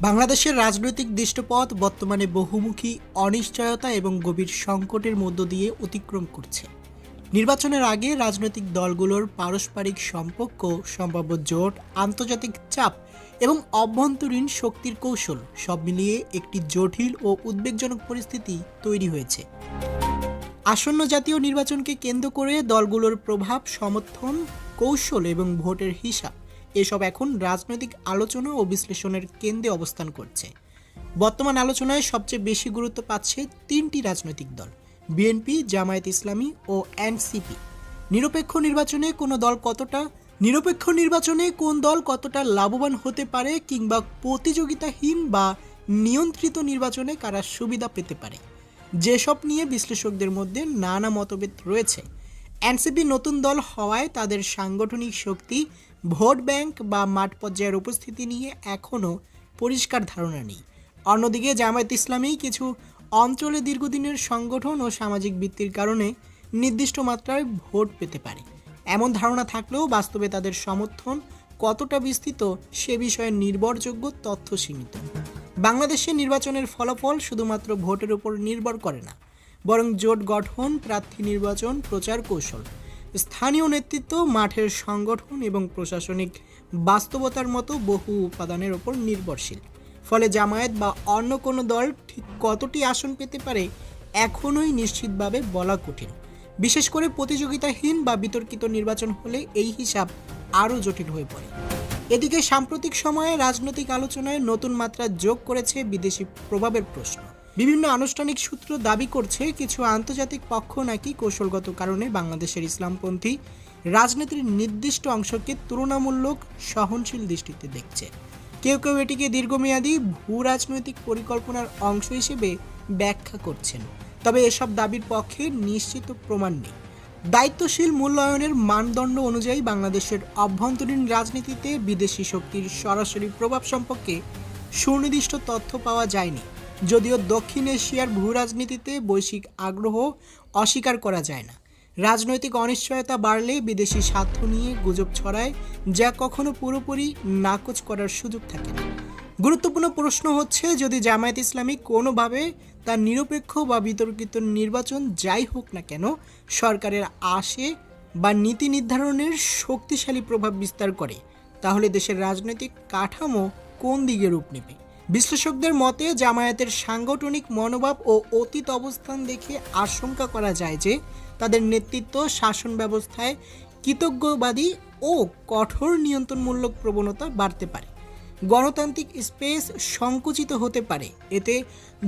বাংলাদেশের রাজনৈতিক দৃশ্যপথ বর্তমানে বহুমুখী, অনিশ্চয়তা এবং গভীর সংকটের মধ্য দিয়ে অতিক্রম করছে। নির্বাচনের আগে রাজনৈতিক দলগুলোর পারস্পরিক সম্পর্ক, সম্ভাব্য জোট, আন্তর্জাতিক চাপ এবং অভ্যন্তরীণ শক্তির কৌশল সব মিলিয়ে একটি জটিল ও উদ্বেগজনক পরিস্থিতি তৈরি হয়েছে। আসন্ন জাতীয় নির্বাচনকে কেন্দ্র করে দলগুলোর প্রভাব, সমর্থন, কৌশল এবং ভোটের হিসাব এসব এখন রাজনৈতিক আলোচনা ও বিশ্লেষণের কেন্দ্রে অবস্থান করছে। বর্তমান আলোচনায় সবচেয়ে বেশি গুরুত্ব পাচ্ছে তিনটি রাজনৈতিক দল, বিএনপি, জামায়াত ইসলামী ও এনসিপি। নিরপেক্ষ নির্বাচনে কোনো দল কতটা, নিরপেক্ষ নির্বাচনে কোন দল কতটা লাভবান হতে পারে কিংবা প্রতিযোগিতাহীন বা নিয়ন্ত্রিত নির্বাচনে কারা সুবিধা পেতে পারে? যেসব নিয়ে বিশ্লেষকদের মধ্যে নানা মতভেদ রয়েছে। এনসিপি নতুন দল হওয়ায় তাদের সাংগঠনিক শক্তি, ভোট ব্যাংক বা মাঠ পর্যায়ের উপস্থিতি নিয়ে এখনও পরিষ্কার ধারণা নেই। অন্যদিকে জামায়াত ইসলামী কিছু অঞ্চলে দীর্ঘদিনের সংগঠন ও সামাজিক ভিত্তির কারণে নির্দিষ্ট মাত্রায় ভোট পেতে পারে। এমন ধারণা থাকলেও বাস্তবে তাদের সমর্থন কতটা বিস্তৃত সে বিষয়ে নির্ভরযোগ্য তথ্য সীমিত। বাংলাদেশে নির্বাচনের ফলাফল শুধুমাত্র ভোটের উপর নির্ভর করে না বরং জোট গঠন, প্রার্থী নির্বাচন, প্রচার কৌশল। স্থানীয় নেতৃত্ব, মাঠের সংগঠন এবং প্রশাসনিক বাস্তবতার মতো বহু উপাদানের ওপর নির্ভরশীল। ফলে জামায়াত বা অন্য কোনো দল ঠিক কতটি আসন পেতে পারে, এখনোই নিশ্চিতভাবে বলা কঠিন। বিশেষ করে প্রতিযোগিতাহীন বা বিতর্কিত নির্বাচন হলে এই হিসাব আরও জটিল হয়ে পড়ে। এদিকে সাম্প্রতিক সময়ে রাজনৈতিক আলোচনায় নতুন মাত্রা যোগ করেছে বিদেশি প্রভাবের প্রশ্ন। বিভিন্ন আনুষ্ঠানিক সূত্র দাবি করছে কিছু আন্তর্জাতিক পক্ষ নাকি কৌশলগত কারণে বাংলাদেশের ইসলামপন্থী রাজনীতির নির্দিষ্ট অংশকে তুলনামূলক সহনশীল দৃষ্টিতে দেখছে। কেউ কেউ এটিকে দীর্ঘমেয়াদী ভূ রাজনৈতিক পরিকল্পনার অংশ হিসেবে ব্যাখ্যা করছেন। তবে এসব দাবির পক্ষে নিশ্চিত প্রমাণ নেই। দায়িত্বশীল মূল্যায়নের মানদণ্ড অনুযায়ী বাংলাদেশের অভ্যন্তরীণ রাজনীতিতে বিদেশি শক্তির সরাসরি প্রভাব সম্পর্কে সুনির্দিষ্ট তথ্য পাওয়া যায়নি। যদিও দক্ষিণ এশিয়ার ভূ রাজনীতিতে বৈশ্বিক আগ্রহ অস্বীকার করা যায় না। রাজনৈতিক অনিশ্চয়তা বাড়লে বিদেশি স্বার্থ নিয়ে গুজব ছড়ায়, যা কখনো পুরোপুরি নাকচ করার সুযোগ থাকে না। গুরুত্বপূর্ণ প্রশ্ন হচ্ছে, যদি জামায়াত ইসলামী কোনোভাবে তার নিরপেক্ষ বা বিতর্কিত নির্বাচন যাই হোক না কেন, সরকারের আসে বা নীতি নির্ধারণের শক্তিশালী প্রভাব বিস্তার করে, তাহলে দেশের রাজনৈতিক কাঠামো কোন দিকে রূপ নেবে? বিশ্লেষকদের মতে, জামায়াতের সাংগঠনিক মনোভাব ও অতীত অবস্থান দেখে আশঙ্কা করা যায় যে, তাদের নেতৃত্ব শাসন ব্যবস্থায় কৃতজ্ঞবাদী ও কঠোর নিয়ন্ত্রণমূলক প্রবণতা বাড়তে পারে। গণতান্ত্রিক স্পেস সংকুচিত হতে পারে। এতে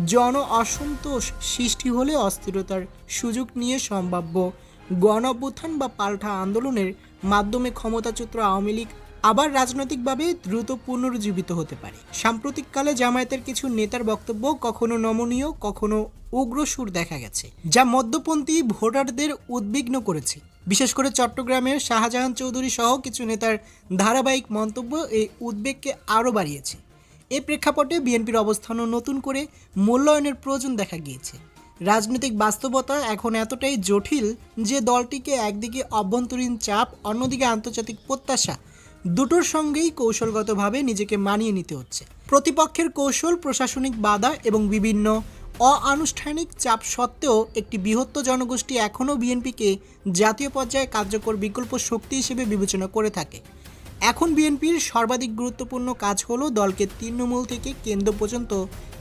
জন অসন্তোষ সৃষ্টি হলে অস্থিরতার সুযোগ নিয়ে সম্ভাব্য গণ বা পাল্টা আন্দোলনের মাধ্যমে ক্ষমতাচ্যুত আওয়ামী লীগ আবার রাজনৈতিকভাবে দ্রুত পুনরুজ্জীবিত হতে পারে। সাম্প্রতিককালে জামায়াতের কিছু নেতার বক্তব্য কখনো নমনীয়, কখনো উগ্রসুর দেখা গেছে, যা মধ্যপন্থী ভোটারদের উদ্বিগ্ন করেছে। বিশেষ করে চট্টগ্রামের শাহজাহান চৌধুরী সহ কিছু নেতার ধারাবাহিক মন্তব্য এই উদ্বেগকে আরও বাড়িয়েছে। এ প্রেক্ষাপটে বিএনপির অবস্থানও নতুন করে মূল্যায়নের প্রয়োজন দেখা গিয়েছে। রাজনৈতিক বাস্তবতা এখন এতটাই জটিল যে দলটিকে একদিকে অভ্যন্তরীণ চাপ, অন্যদিকে আন্তর্জাতিক প্রত্যাশা দুটোর সঙ্গেই কৌশলগতভাবে নিজেকে মানিয়ে নিতে হচ্ছে। প্রতিপক্ষের কৌশল, প্রশাসনিক বাধা এবং বিভিন্ন অআনুষ্ঠানিক চাপ সত্ত্বেও একটি বৃহত্তর জনগোষ্ঠী এখনও বিএনপিকে জাতীয় পর্যায়ে কার্যকর বিকল্প শক্তি হিসেবে বিবেচনা করে থাকে। এখন বিএনপির সর্বাধিক গুরুত্বপূর্ণ কাজ হলো দলকে তৃণমূল থেকে কেন্দ্র পর্যন্ত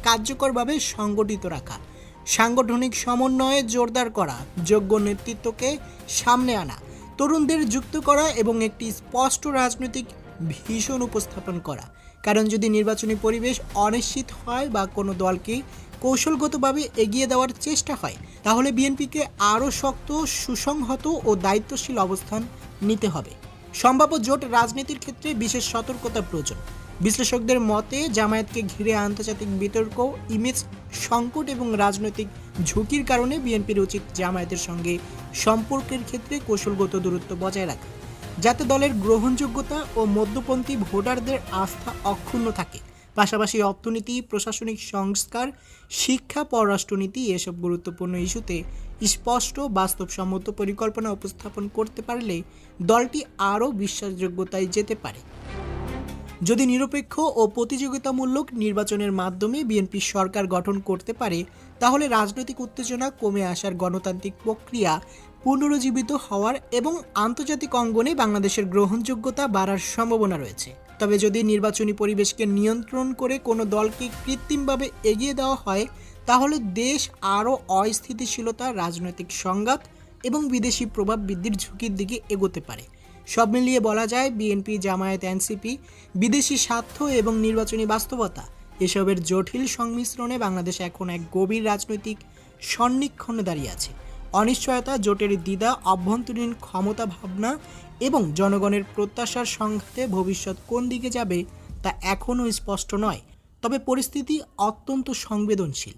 কার্যকরভাবে সংগঠিত রাখা, সাংগঠনিক সমন্বয়ে জোরদার করা, যোগ্য নেতৃত্বকে সামনে আনা তরুণদের যুক্ত করা এবং একটি স্পষ্ট রাজনৈতিক ভীষণ উপস্থাপন করা। কারণ যদি নির্বাচনী পরিবেশ অনিশ্চিত হয় বা কোনো দলকে কৌশলগতভাবে এগিয়ে দেওয়ার চেষ্টা হয়, তাহলে বিএনপিকে আরও শক্ত, সুসংহত ও দায়িত্বশীল অবস্থান নিতে হবে। সম্ভাব্য জোট রাজনীতির ক্ষেত্রে বিশেষ সতর্কতা প্রয়োজন। বিশ্লেষকদের মতে, জামায়াতকে ঘিরে আন্তর্জাতিক বিতর্ক, ইমেজ সংকট এবং রাজনৈতিক ঝুঁকির কারণে বিএনপির উচিত জামায়াতের সঙ্গে সম্পর্কের ক্ষেত্রে কৌশলগত দূরত্ব বজায় রাখা, যাতে দলের গ্রহণযোগ্যতা ও মধ্যপন্থী ভোটারদের আস্থা অক্ষুণ্ণ থাকে। পাশাপাশি অর্থনীতি, প্রশাসনিক সংস্কার, শিক্ষা, পররাষ্ট্রনীতি এসব গুরুত্বপূর্ণ ইস্যুতে স্পষ্ট, বাস্তবসম্মত পরিকল্পনা উপস্থাপন করতে পারলে দলটি আরও বিশ্বাসযোগ্যতায় যেতে পারে। যদি নিরপেক্ষ ও প্রতিযোগিতামূলক নির্বাচনের মাধ্যমে বিএনপি সরকার গঠন করতে পারে, তাহলে রাজনৈতিক উত্তেজনা কমে আসার গণতান্ত্রিক প্রক্রিয়া পুনরুজ্জীবিত হওয়ার এবং আন্তর্জাতিক অঙ্গনে বাংলাদেশের গ্রহণযোগ্যতা বাড়ার সম্ভাবনা রয়েছে। তবে যদি নির্বাচনী পরিবেশকে নিয়ন্ত্রণ করে কোনো দলকে কৃত্রিমভাবে এগিয়ে দেওয়া হয়, তাহলে দেশ আরও অস্থিতিশীলতা, রাজনৈতিক সংঘাত এবং বিদেশি প্রভাব বৃদ্ধির ঝুঁকির দিকে এগোতে পারে। সব মিলিয়ে বলা যায় বিএনপি জামায়াত এনসিপি বিদেশি স্বার্থ এবং নির্বাচনী বাস্তবতা, এসবের জটিল সংমিশ্রণে বাংলাদেশ এখন এক গভীর রাজনৈতিক সন্নিক্ষণে দাঁড়িয়ে আছে। অনিশ্চয়তা, জোটের দ্বিধা, অভ্যন্তরীণ ক্ষমতা ভাবনা এবং জনগণের প্রত্যাশার সংঘাতে ভবিষ্যৎ কোন দিকে যাবে তা এখনও স্পষ্ট নয়। তবে পরিস্থিতি অত্যন্ত সংবেদনশীল।